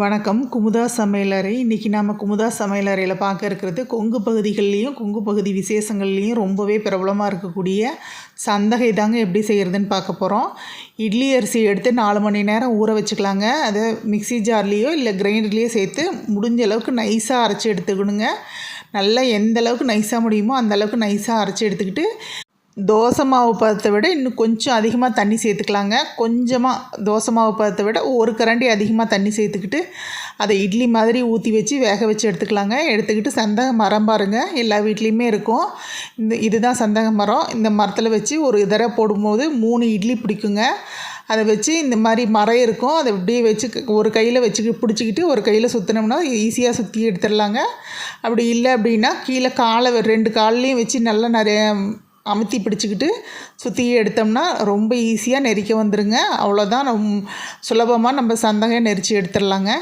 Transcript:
வணக்கம். குமுதா சமையலறை இன்றைக்கி நாம் குமுதா சமையலறையில் பார்க்க இருக்கிறது கொங்கு பகுதிகள்லேயும் கொங்கு பகுதி விசேஷங்கள்லேயும் ரொம்பவே பிரபலமாக இருக்கக்கூடிய சந்தகை தாங்க எப்படி செய்கிறதுன்னு பார்க்க போகிறோம் இட்லி அரிசி எடுத்து நாலு மணி நேரம் ஊற வச்சுக்கலாங்க. அதை மிக்ஸி ஜார்லேயோ இல்லை கிரைண்டர்லேயோ சேர்த்து முடிஞ்ச அளவுக்கு நைஸாக அரைச்சி எடுத்துக்கணுங்க. நல்லா எந்த அளவுக்கு நைஸாக முடியுமோ அந்த அளவுக்கு நைஸாக அரைச்சி எடுத்துக்கிட்டு தோசை மாவு பதத்தை விட இன்னும் கொஞ்சம் அதிகமாக தண்ணி சேர்த்துக்கலாங்க. கொஞ்சமாக தோசை மாவு பதத்தை விட ஒரு கரண்டி அதிகமாக தண்ணி சேர்த்துக்கிட்டு அதை இட்லி மாதிரி ஊற்றி வச்சு வேக வச்சு எடுத்துக்கலாங்க. எடுத்துக்கிட்டு சந்தக மரம் பாருங்கள் எல்லா வீட்லேயுமே இருக்கும். இந்த இதுதான் சந்தக மரம். இந்த மரத்தில் வச்சு ஒரு இதர போடும்போது மூணு இட்லி பிடிக்குங்க. அதை வச்சு இந்த மாதிரி மரம் இருக்கும். அதை அப்படியே வச்சு ஒரு கையில் வச்சு பிடிச்சிக்கிட்டு ஒரு கையில் சுற்றினோம்னா ஈஸியாக சுற்றி எடுத்துடலாங்க. அப்படி இல்லை அப்படின்னா கீழே காலை ரெண்டு கால்லையும் வச்சு நல்லா நிறைய அமுத்தி பிடிச்சிக்கிட்டு சுற்றி எடுத்தோம்னா ரொம்ப ஈஸியாக நெரிக்க வந்துடுங்க அவ்வளோதான் நம் சுலபமாக நம்ம சந்தகம் நெரிச்சு எடுத்துடலாங்க.